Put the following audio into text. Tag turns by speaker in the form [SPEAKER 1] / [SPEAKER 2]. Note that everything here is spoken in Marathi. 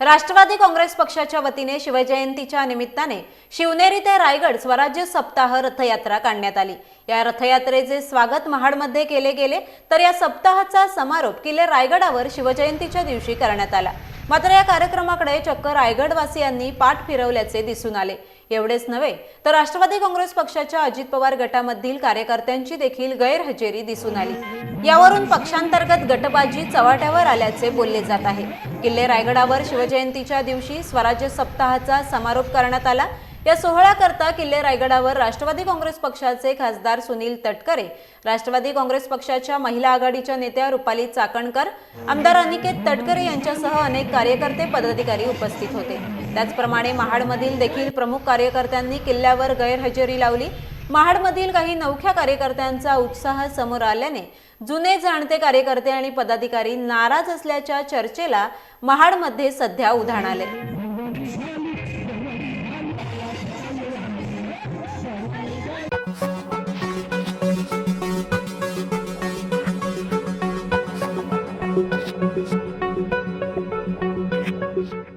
[SPEAKER 1] राष्ट्रवादी काँग्रेस पक्षाच्या वतीने शिवजयंतीच्या निमित्ताने शिवनेरी ते रायगड स्वराज्य सप्ताह रथयात्रा काढण्यात आली. या रथयात्रेचे स्वागत महाडमध्ये केले गेले तर या सप्ताहाचा समारोप किल्ले रायगडावर शिवजयंतीच्या दिवशी करण्यात आला. मात्र या कार्यक्रमाकडे चक्क रायगडवासियांनी पाठ फिरवल्याचे दिसून आले. एवढेच नव्हे तर राष्ट्रवादी काँग्रेस पक्षाच्या अजित पवार गटामधील कार्यकर्त्यांची देखील गैरहजेरी दिसून आली. यावरून पक्षांतर्गत गटबाजी चव्हाट्यावर आल्याचे बोलले जात आहे. किल्ले रायगडावर शिवजयंतीच्या दिवशी स्वराज्य सप्ताहाचा समारोप करण्यात आला. या सोहळ्याकरता किल्ले रायगडावर राष्ट्रवादी काँग्रेस पक्षाचे खासदार सुनील तटकरे राष्ट्रवादी काँग्रेस पक्षाच्या महिला आघाडीच्या नेत्या रुपाली चाकणकर आमदार अनिकेत तटकरे यांच्यासह अनेक कार्यकर्ते पदाधिकारी उपस्थित होते. त्याचप्रमाणे महाडमधील देखील प्रमुख कार्यकर्त्यांनी किल्ल्यावर गैरहजेरी लावली. महाडमधील काही नवख्या कार्यकर्त्यांचा उत्साह समोर आल्याने जुने जाणते कार्यकर्ते आणि पदाधिकारी नाराज असल्याच्या चर्चेला महाडमध्ये सध्या उधाण आले Thank you.